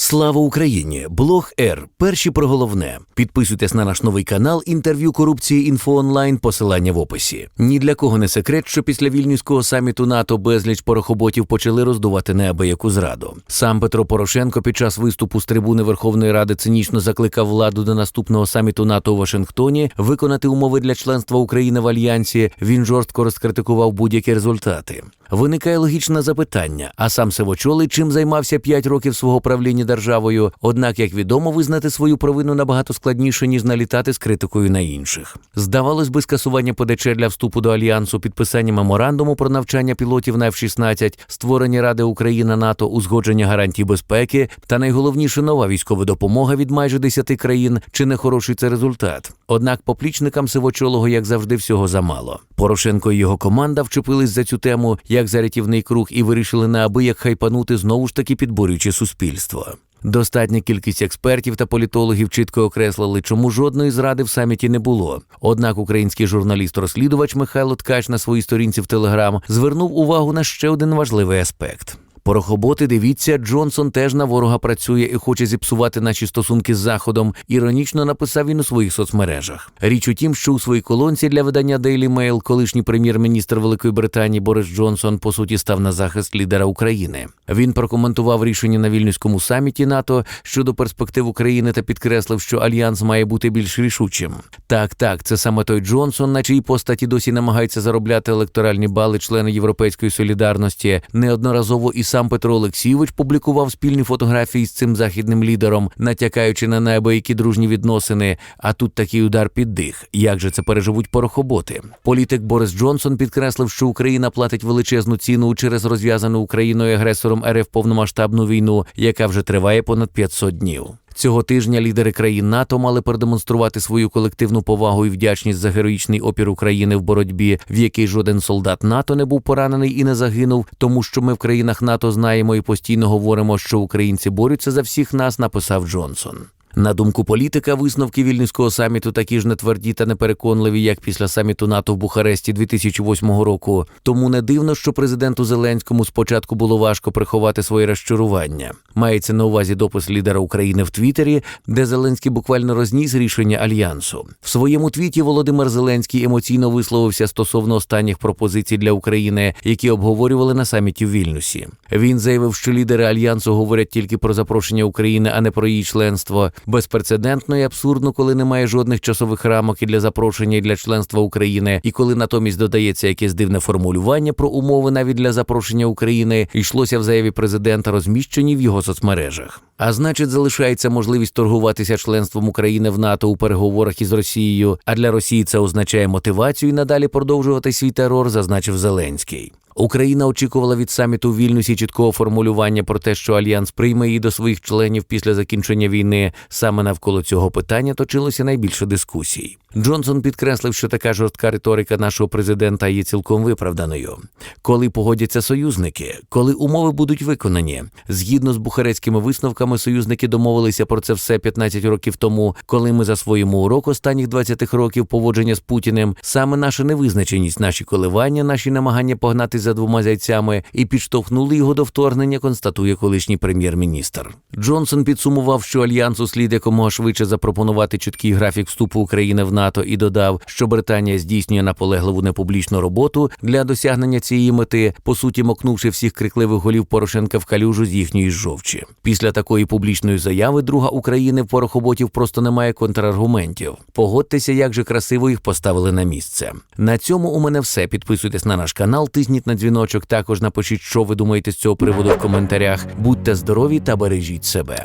Слава Україні! Блог Р. Перші про головне. Підписуйтесь на наш новий канал інтерв'ю корупції інфо онлайн. Посилання в описі. Ні для кого не секрет, що після вільнюського саміту НАТО безліч порохоботів почали роздувати неабияку зраду. Сам Петро Порошенко під час виступу з трибуни Верховної Ради цинічно закликав владу до наступного саміту НАТО у Вашингтоні виконати умови для членства України в альянсі. Він жорстко розкритикував будь-які результати. Виникає логічне запитання: а сам Севочолий чим займався п'ять років свого правління державою? Однак, як відомо, визнати свою провину набагато складніше ніж налітати з критикою на інших. Здавалось би, скасування ПДЧ для вступу до альянсу, підписання меморандуму про навчання пілотів на F-16, створення Ради Україна НАТО, узгодження гарантій безпеки та найголовніше нова військова допомога від майже 10 країн. Чи не хороший це результат? Однак поплічникам сивочолого, як завжди, всього замало. Порошенко і його команда вчепились за цю тему як за рятівний круг і вирішили неабияк хайпанути знову ж таки підборюючи суспільство. Достатня кількість експертів та політологів чітко окреслили, чому жодної зради в саміті не було. Однак український журналіст-розслідувач Михайло Ткач на своїй сторінці в Телеграм звернув увагу на ще один важливий аспект. Порохоботи, дивіться, Джонсон теж на ворога працює і хоче зіпсувати наші стосунки з Заходом. Іронічно написав він у своїх соцмережах. Річ у тім, що у своїй колонці для видання Daily Mail колишній прем'єр-міністр Великої Британії Борис Джонсон по суті став на захист лідера України. Він прокоментував рішення на вільнюському саміті НАТО щодо перспектив України та підкреслив, що альянс має бути більш рішучим. Так, так, це саме той Джонсон, на чиїй постаті досі намагається заробляти електоральні бали члени Європейської солідарності. Неодноразово і сам Петро Олексійович публікував спільні фотографії з цим західним лідером, натякаючи на неабиякі дружні відносини. А тут такий удар під дих. Як же це переживуть порохоботи? Політик Борис Джонсон підкреслив, що Україна платить величезну ціну через розв'язану Україною агресором РФ повномасштабну війну, яка вже триває понад 500 днів. Цього тижня лідери країн НАТО мали продемонструвати свою колективну повагу і вдячність за героїчний опір України в боротьбі, в якій жоден солдат НАТО не був поранений і не загинув, тому що ми в країнах НАТО знаємо і постійно говоримо, що українці борються за всіх нас, написав Джонсон. На думку політика, висновки вільнюського саміту такі ж нетверді та непереконливі, як після саміту НАТО в Бухаресті 2008 року. Тому не дивно, що президенту Зеленському спочатку було важко приховати своє розчарування. Мається на увазі допис лідера України в Твіттері, де Зеленський буквально розніс рішення альянсу. В своєму твіті Володимир Зеленський емоційно висловився стосовно останніх пропозицій для України, які обговорювали на саміті в Вільнюсі. Він заявив, що лідери альянсу говорять тільки про запрошення України, а не про її членство. Безпрецедентно і абсурдно, коли немає жодних часових рамок і для запрошення і для членства України, і коли натомість додається якесь дивне формулювання про умови навіть для запрошення України, йшлося в заяві президента, розміщені в його соцмережах. А значить, залишається можливість торгуватися членством України в НАТО у переговорах із Росією. А для Росії це означає мотивацію і надалі продовжувати свій терор, зазначив Зеленський. Україна очікувала від саміту Вільнюсі чіткого формулювання про те, що альянс прийме її до своїх членів після закінчення війни. Саме навколо цього питання точилося найбільше дискусій. Джонсон підкреслив, що така жорстка риторика нашого президента є цілком виправданою. Коли погодяться союзники, коли умови будуть виконані, згідно з бухарецькими висновками, союзники домовилися про це все 15 років тому, коли ми засвоїмо урок останніх 20 років поводження з Путіним. Саме наша невизначеність, наші коливання, наші намагання погнати за двома зайцями і підштовхнули його до вторгнення, констатує колишній прем'єр-міністр. Джонсон підсумував, що альянсу слід якомога швидше запропонувати чіткий графік вступу України в НАТО і додав, що Британія здійснює наполегливу непублічну роботу для досягнення цієї мети, по суті, мокнувши всіх крикливих голів Порошенка в калюжу з їхньої жовчі. Після такої публічної заяви друга України в порохоботів просто немає контраргументів. Погодьтеся, як же красиво їх поставили на місце. На цьому у мене все. Підписуйтесь на наш канал, тисніть на дзвіночок. Також напишіть, що ви думаєте з цього приводу в коментарях. Будьте здорові та бережіть себе.